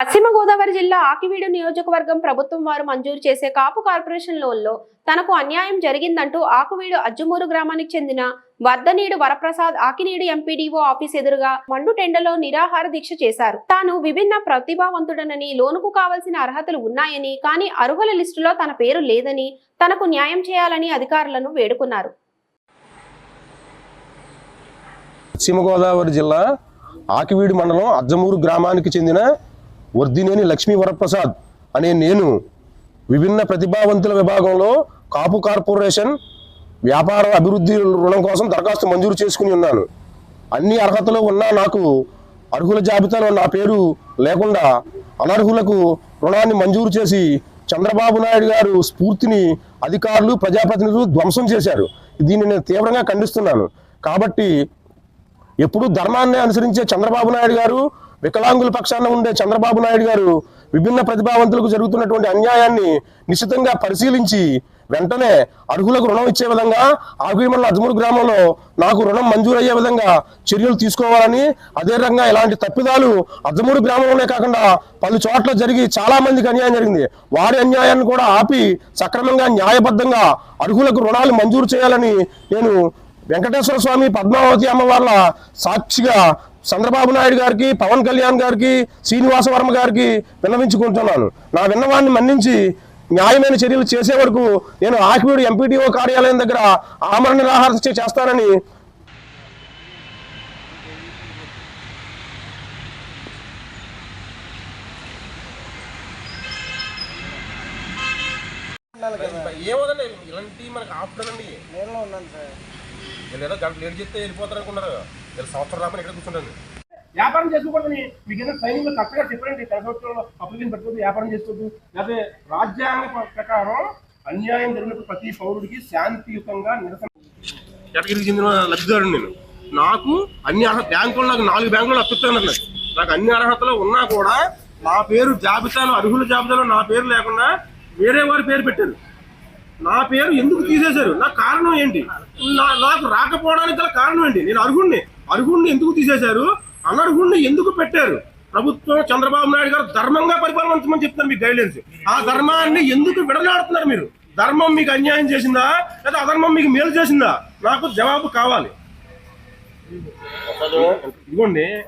పశ్చిమ గోదావరి జిల్లా ఆకివీడు నియోజకవర్గం ప్రభుత్వం వారు మంజూరు చేసే కాపు కార్పొరేషన్ లోన్లో తనకు అన్యాయం జరిగిందంటూ ఆకువీడు అజ్జుమూరు గ్రామానికి చెందిన వద్దనీడు వరప్రసాద్ ఆకినీడు ఎంపీడీఓ ఆఫీస్ ఎదురుగా మండు టెండలో నిరాహార దీక్ష చేశారు. తాను విభిన్న ప్రతిభావంతుడనని లోనుకు కావలసిన అర్హతలు ఉన్నాయని కానీ అర్హుల లిస్టులో తన పేరు లేదని తనకు న్యాయం చేయాలని అధికారులను వేడుకున్నారు. పశ్చిమ గోదావరి జిల్లా ఆకివీడు మండలం అజ్జమూరు గ్రామానికి చెందిన వర్ధినేని లక్ష్మీ వరప్రసాద్ అనే నేను విభిన్న ప్రతిభావంతుల విభాగంలో కాపు కార్పొరేషన్ వ్యాపార అభివృద్ధి రుణం కోసం దరఖాస్తు మంజూరు చేసుకుని ఉన్నాను. అన్ని అర్హతలు ఉన్నా నాకు అర్హుల జాబితాలో నా పేరు లేకుండా అనర్హులకు రుణాన్ని మంజూరు చేసి చంద్రబాబు నాయుడు గారు స్ఫూర్తిని అధికారులు ప్రజాప్రతినిధులు ధ్వంసం చేశారు. దీన్ని నేను తీవ్రంగా ఖండిస్తున్నాను. కాబట్టి ఎప్పుడు ధర్మాన్ని అనుసరించే చంద్రబాబు నాయుడు గారు వికలాంగుల పక్షాన ఉండే చంద్రబాబు నాయుడు గారు విభిన్న ప్రతిభావంతులకు జరుగుతున్నటువంటి అన్యాయాన్ని నిశ్చితంగా పరిశీలించి వెంటనే అర్హులకు రుణం ఇచ్చే విధంగా ఆగుడిమల్ల అజ్మూరు గ్రామంలో నాకు రుణం మంజూరయ్యే విధంగా చర్యలు తీసుకోవాలని అదే రకంగా ఇలాంటి తప్పిదాలు అజ్మూరు గ్రామంలోనే కాకుండా పలు చోట్ల జరిగి చాలా మందికి అన్యాయం జరిగింది. వారి అన్యాయాన్ని కూడా ఆపి సక్రమంగా న్యాయబద్ధంగా అర్హులకు రుణాలు మంజూరు చేయాలని నేను వెంకటేశ్వర స్వామి పద్మావతి అమ్మవార్ల సాక్షిగా చంద్రబాబు నాయుడు గారికి పవన్ కళ్యాణ్ గారికి శ్రీనివాస వర్మ గారికి విన్నవించుకుంటున్నాను. నా విన్నవాన్ని మన్నించి న్యాయమైన చర్యలు చేసే వరకు నేను ఆకివీడు ఎంపీటీఓ కార్యాలయం దగ్గర ఆమరణ నిరాహార దీక్ష చేస్తానని ఏమోదండి ఇలాంటి మనకు ఆఫ్టర్ అండి నేలలో ఉన్నాను సార్. వీళ్ళు ఏదో గంట లేట్ చేస్తే వెళ్ళిపోతారు అనుకున్నారు. వీళ్ళు సంవత్సరం రాకుండా ఇక్కడ వ్యాపారం చేసుకోకూడదని మీకు ఏదైనా ట్రైనింగ్లో కరెక్ట్గా చెప్పండి ప్రభుత్వంలో అప్లికేషన్ పెట్టుకోవద్దు వ్యాపారం చేసుకోవద్దు. లేకపోతే రాజ్యాంగ ప్ర- ప్రకారం అన్యాయం జరిగినప్పుడు ప్రతి పౌరుడికి శాంతియుతంగా నిరసన కేటగిరీకి చెందిన లబ్ధిదారుడు నేను. నాకు అన్ని అర్హత బ్యాంకులు నాకు నాలుగు బ్యాంకులు అప్పిస్తాను నాకు నాకు అన్ని అర్హతలు ఉన్నా కూడా నా పేరు జాబితాలో అర్హుల జాబితాలో నా పేరు లేకుండా వేరే వారి పేరు పెట్టారు నా పేరు ఎందుకు తీసేశారు? నా కారణం ఏంటి? నాకు రాకపోవడానికి గల కారణం ఏంటి? నేను అర్హుణ్ణి. అర్హుణ్ణి ఎందుకు తీసేశారు? అనర్హుణ్ణి ఎందుకు పెట్టారు? ప్రభుత్వం చంద్రబాబు నాయుడు గారు ధర్మంగా పరిపాలించమని చెప్తున్నారు మీ గైడ్లైన్స్ ఆ ధర్మాన్ని ఎందుకు విడనాడుతున్నారు మీరు? ధర్మం మీకు అన్యాయం చేసిందా? లేదా అధర్మం మీకు మేలు చేసిందా? నాకు జవాబు కావాలి. ఇదిగోండి.